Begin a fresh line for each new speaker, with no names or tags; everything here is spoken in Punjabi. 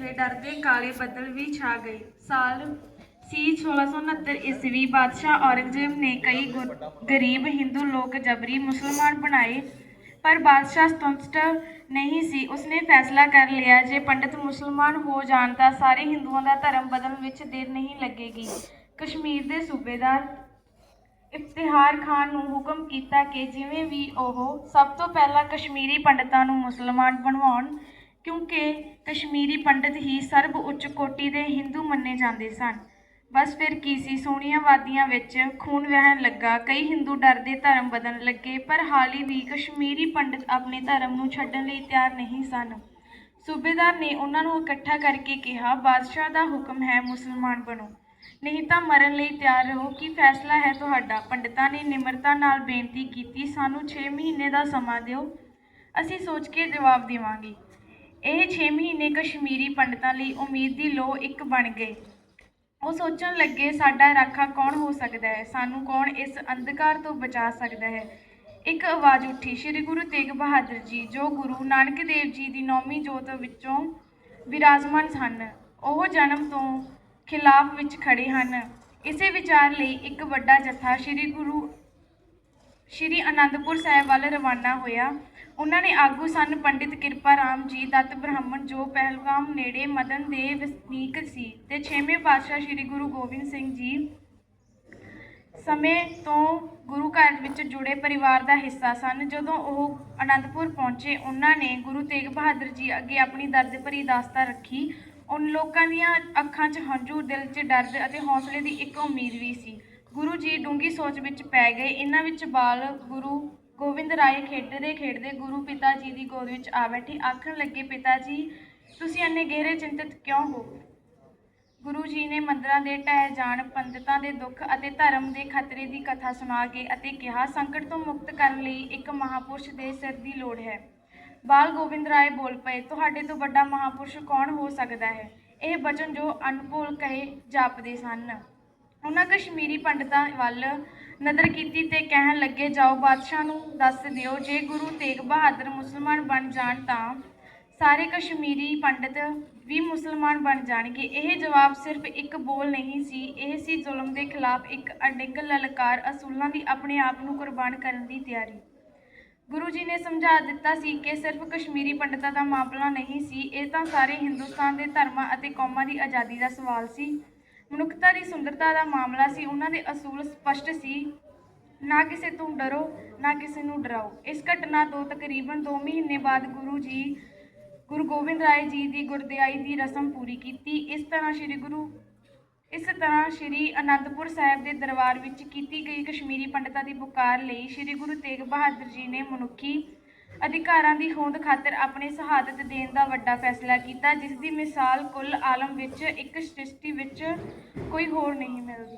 ਉੱਥੇ ਡਰ ਦੇ ਕਾਲੇ ਬੱਦਲ ਵੀ ਛਾ ਗਏ। ਸਾਲ ਸੀ 1669 ਈਸਵੀ ਬਾਦਸ਼ਾਹ ਔਰੰਗਜ਼ੇਬ ਨੇ ਕਈ ਗਰੀਬ ਹਿੰਦੂ ਲੋਕ ਜਬਰੀ ਮੁਸਲਮਾਨ ਬਣਾਏ, ਪਰ ਬਾਦਸ਼ਾਹ ਸੰਤੁਸ਼ਟ ਨਹੀਂ ਸੀ। ਉਸਨੇ ਫੈਸਲਾ ਕਰ ਲਿਆ ਜੇ ਪੰਡਤ ਮੁਸਲਮਾਨ ਹੋ ਜਾਣ ਤਾਂ ਸਾਰੇ ਹਿੰਦੂਆਂ ਦਾ ਧਰਮ ਬਦਲਣ ਵਿੱਚ ਦੇਰ ਨਹੀਂ ਲੱਗੇਗੀ। ਕਸ਼ਮੀਰ ਦੇ ਸੂਬੇਦਾਰ ਇਫਤਿਹਾਰ ਖਾਨ ਨੂੰ ਹੁਕਮ ਕੀਤਾ ਕਿ ਜਿਵੇਂ ਵੀ ਉਹ ਸਭ ਤੋਂ ਪਹਿਲਾਂ ਕਸ਼ਮੀਰੀ ਪੰਡਤਾਂ ਨੂੰ ਮੁਸਲਮਾਨ ਬਣਵਾਉਣ ਕਿਉਂਕਿ ਕਸ਼ਮੀਰੀ ਪੰਡਤ ਹੀ ਸਰਬ ਉੱਚ ਕੋਟੀ ਦੇ ਹਿੰਦੂ ਮੰਨੇ ਜਾਂਦੇ ਸਨ। ਬਸ ਫਿਰ ਕੀ ਸੀ? ਸੋਹਣੀਆਂ ਵਾਦੀਆਂ ਵਿੱਚ ਖੂਨ ਵਹਿਣ ਲੱਗਾ। ਕਈ ਹਿੰਦੂ ਡਰਦੇ ਧਰਮ ਬਦਲਣ ਲੱਗੇ, ਪਰ ਹਾਲੀ ਵੀ ਕਸ਼ਮੀਰੀ ਪੰਡਤ ਆਪਣੇ ਧਰਮ ਨੂੰ ਛੱਡਣ ਲਈ ਤਿਆਰ ਨਹੀਂ ਸਨ। ਸੂਬੇਦਾਰ ਨੇ ਉਹਨਾਂ ਨੂੰ ਇਕੱਠਾ ਕਰਕੇ ਕਿਹਾ, ਬਾਦਸ਼ਾਹ ਦਾ ਹੁਕਮ ਹੈ ਮੁਸਲਮਾਨ ਬਣੋ। ਨਹੀਂ ਤਾਂ ਮਰਨ ਲਈ ਤਿਆਰ ਰਹੋ। ਕੀ ਫੈਸਲਾ ਹੈ ਤੁਹਾਡਾ? ਪੰਡਤਾਂ ਨੇ ਨਿਮਰਤਾ ਨਾਲ ਬੇਨਤੀ ਕੀਤੀ, ਸਾਨੂੰ 6 ਮਹੀਨੇ ਦਾ ਸਮਾਂ ਦਿਓ। ਅਸੀਂ ਸੋਚ ਕੇ ਜਵਾਬ ਦੇਵਾਂਗੇ। ਇਹ 6 ਮਹੀਨੇ ਕਸ਼ਮੀਰੀ ਪੰਡਤਾਂ ਲਈ ਉਮੀਦ ਦੀ ਲੋ ਇੱਕ ਬਣ ਗਏ। ਉਹ ਸੋਚਣ ਲੱਗੇ, ਸਾਡਾ ਰਾਖਾ ਕੌਣ ਹੋ ਸਕਦਾ ਹੈ? ਸਾਨੂੰ ਕੌਣ ਇਸ ਅੰਧਕਾਰ ਤੋਂ ਬਚਾ ਸਕਦਾ ਹੈ? ਇੱਕ ਆਵਾਜ਼ ਉੱਠੀ, ਸ੍ਰੀ ਗੁਰੂ ਤੇਗ ਬਹਾਦਰ ਜੀ, ਜੋ ਗੁਰੂ ਨਾਨਕ ਦੇਵ ਜੀ ਦੀ ਨੌਵੀਂ ਜੋਤ ਵਿੱਚੋਂ ਵਿਰਾਜਮਾਨ ਸਨ, ਉਹ ਜਨਮ ਤੋਂ ਖਿਲਾਫ ਵਿੱਚ ਖੜੇ ਹਨ। ਇਸੇ ਵਿਚਾਰ ਲਈ ਇੱਕ ਵੱਡਾ ਜਥਾ ਸ੍ਰੀ ਗੁਰੂ ਸ਼੍ਰੀ ਅਨੰਦਪੁਰ ਸਾਹਿਬ ਵੱਲ ਰਵਾਨਾ ਹੋਇਆ। ਉਹਨਾਂ ਨੇ ਆਗੂ ਸਨ ਪੰਡਿਤ ਕਿਰਪਾ ਰਾਮ ਜੀ, ਦੱਤ ਬ੍ਰਾਹਮਣ ਜੋ ਪਹਿਲਗਾਮ ਨੇੜੇ ਮਦਨ ਦੇ ਵਸਨੀਕ ਸੀ ਤੇ ਛੇਵੇਂ ਪਾਤਸ਼ਾਹ ਸ੍ਰੀ ਗੁਰੂ ਗੋਬਿੰਦ ਸਿੰਘ ਜੀ ਸਮੇਂ ਤੋਂ ਗੁਰੂ ਘਰ ਵਿੱਚ ਜੁੜੇ ਪਰਿਵਾਰ ਦਾ ਹਿੱਸਾ ਸਨ। ਜਦੋਂ ਉਹ ਅਨੰਦਪੁਰ ਪਹੁੰਚੇ, ਉਹਨਾਂ ਨੇ ਗੁਰੂ ਤੇਗ ਬਹਾਦਰ ਜੀ ਅੱਗੇ ਆਪਣੀ ਦਰਦ ਭਰੀ ਦਾਸਤਾ ਰੱਖੀ। ਉਨ ਲੋਕਾਂ ਦੀਆਂ ਅੱਖਾਂ 'ਚ ਹੰਝੂ, ਦਿਲ 'ਚ ਡਰ ਅਤੇ ਹੌਸਲੇ ਦੀ ਇੱਕ ਉਮੀਦ ਵੀ ਸੀ। ਗੁਰੂ ਜੀ ਡੂੰਗੀ ਸੋਚ ਵਿੱਚ ਪੈ ਗਏ। ਇਹਨਾਂ ਵਿੱਚ ਬਾਲ ਗੁਰੂ ਗੋਬਿੰਦ ਰਾਏ ਖੇਡਦੇ ਖੇਡਦੇ ਗੁਰੂ ਪਿਤਾ ਜੀ ਦੀ ਗੋਦ ਵਿੱਚ ਆ ਬੈਠੇ। ਆਖਣ ਲੱਗੇ ਪਿਤਾ ਜੀ ਤੁਸੀਂ ਇੰਨੇ ਗਹਿਰੇ ਚਿੰਤਤ ਕਿਉਂ ਹੋ? ਗੁਰੂ ਜੀ ਨੇ ਮੰਦਰਾਂ ਦੇ ਢਹਿ ਜਾਣ, ਪੰਡਤਾਂ ਦੇ ਦੁੱਖ ਅਤੇ ਧਰਮ ਦੇ ਖਤਰੇ ਦੀ ਕਥਾ ਸੁਣਾ ਕੇ ਅਤੇ ਕਿਹਾ, ਸੰਕਟ ਤੋਂ ਮੁਕਤ ਕਰਨ ਲਈ ਇੱਕ ਮਹਾਪੁਰਸ਼ ਦੇ ਸਿਰ ਦੀ ਲੋੜ ਹੈ। ਬਾਲ ਗੋਬਿੰਦ ਰਾਏ ਬੋਲ ਪਏ, ਤੁਹਾਡੇ ਤੋਂ ਵੱਡਾ ਮਹਾਪੁਰਸ਼ ਕੌਣ ਹੋ ਸਕਦਾ ਹੈ? ਇਹ ਬਚਨ ਜੋ ਅਨਭੁੱਲ ਕਹੇ ਜਾਪਦੇ ਸਨ। ਉਹਨਾਂ ਕਸ਼ਮੀਰੀ ਪੰਡਤਾਂ ਵੱਲ ਨਦਰ ਕੀਤੀ ਤੇ ਕਹਿਣ ਲੱਗੇ, ਜਾਓ, ਬਾਦਸ਼ਾਹ ਨੂੰ ਦੱਸ ਦਿਓ, ਜੇ ਗੁਰੂ ਤੇਗ ਬਹਾਦਰ ਮੁਸਲਮਾਨ ਬਣ ਜਾਣ ਤਾਂ ਸਾਰੇ ਕਸ਼ਮੀਰੀ ਪੰਡਤ ਵੀ ਮੁਸਲਮਾਨ ਬਣ ਜਾਣਗੇ। ਇਹ ਜਵਾਬ ਸਿਰਫ ਇੱਕ ਬੋਲ ਨਹੀਂ ਸੀ। ਇਹ ਸੀ ਜ਼ੁਲਮ ਦੇ ਖਿਲਾਫ ਇੱਕ ਅਡਿੱਗ ਲਲਕਾਰ ਅਸੂਲਾਂ ਦੀ ਆਪਣੇ ਆਪ ਨੂੰ ਕੁਰਬਾਨ ਕਰਨ ਦੀ ਤਿਆਰੀ। ਗੁਰੂ ਜੀ ਨੇ ਸਮਝਾ ਦਿੱਤਾ ਸੀ ਕਿ ਸਿਰਫ ਕਸ਼ਮੀਰੀ ਪੰਡਤਾਂ ਦਾ ਮਾਮਲਾ ਨਹੀਂ ਸੀ, ਇਹ ਤਾਂ ਸਾਰੇ ਹਿੰਦੁਸਤਾਨ ਦੇ ਧਰਮਾਂ ਅਤੇ ਕੌਮਾਂ ਦੀ ਆਜ਼ਾਦੀ ਦਾ ਸਵਾਲ ਸੀ। ਮਨੁੱਖਤਾ ਦੀ ਸੁੰਦਰਤਾ ਦਾ ਮਾਮਲਾ ਸੀ, ਉਹਨਾਂ ਦੇ ਅਸੂਲ ਸਪਸ਼ਟ ਸੀ। ਨਾ ਕਿਸੇ ਤੋਂ ਡਰੋ, ਨਾ ਕਿਸੇ ਨੂੰ ਡਰਾਓ। ਇਸ ਘਟਨਾ ਤੋਂ ਤਕਰੀਬਨ 2 ਮਹੀਨੇ ਬਾਅਦ ਗੁਰੂ ਜੀ, ਗੁਰੂ ਗੋਬਿੰਦ ਰਾਏ ਜੀ ਦੀ ਗੁਰਦਿਆਈ ਦੀ ਰਸਮ ਪੂਰੀ ਕੀਤੀ। ਇਸ ਤਰ੍ਹਾਂ ਸ੍ਰੀ ਗੁਰੂ, ਇਸ ਤਰ੍ਹਾਂ ਸ੍ਰੀ ਅਨੰਦਪੁਰ ਸਾਹਿਬ ਦੇ ਦਰਬਾਰ ਵਿੱਚ ਕੀਤੀ ਗਈ ਕਸ਼ਮੀਰੀ ਪੰਡਤਾਂ ਦੀ ਪੁਕਾਰ ਲਈ ਸ੍ਰੀ ਗੁਰੂ ਤੇਗ ਬਹਾਦਰ ਜੀ ਨੇ ਮਨੁੱਖੀ ਅਧਿਕਾਰਾਂ ਦੀ ਹੋਂਦ ਖਾਤਰ ਆਪਣੀ ਸ਼ਹਾਦਤ ਦੇਣ ਦਾ ਵੱਡਾ ਫੈਸਲਾ ਕੀਤਾ ਜਿਸ ਦੀ ਮਿਸਾਲ ਕੁੱਲ ਆਲਮ ਵਿੱਚ ਇੱਕ ਸ੍ਰਿਸ਼ਟੀ ਵਿੱਚ ਕੋਈ ਹੋਰ ਨਹੀਂ ਮਿਲਦੀ।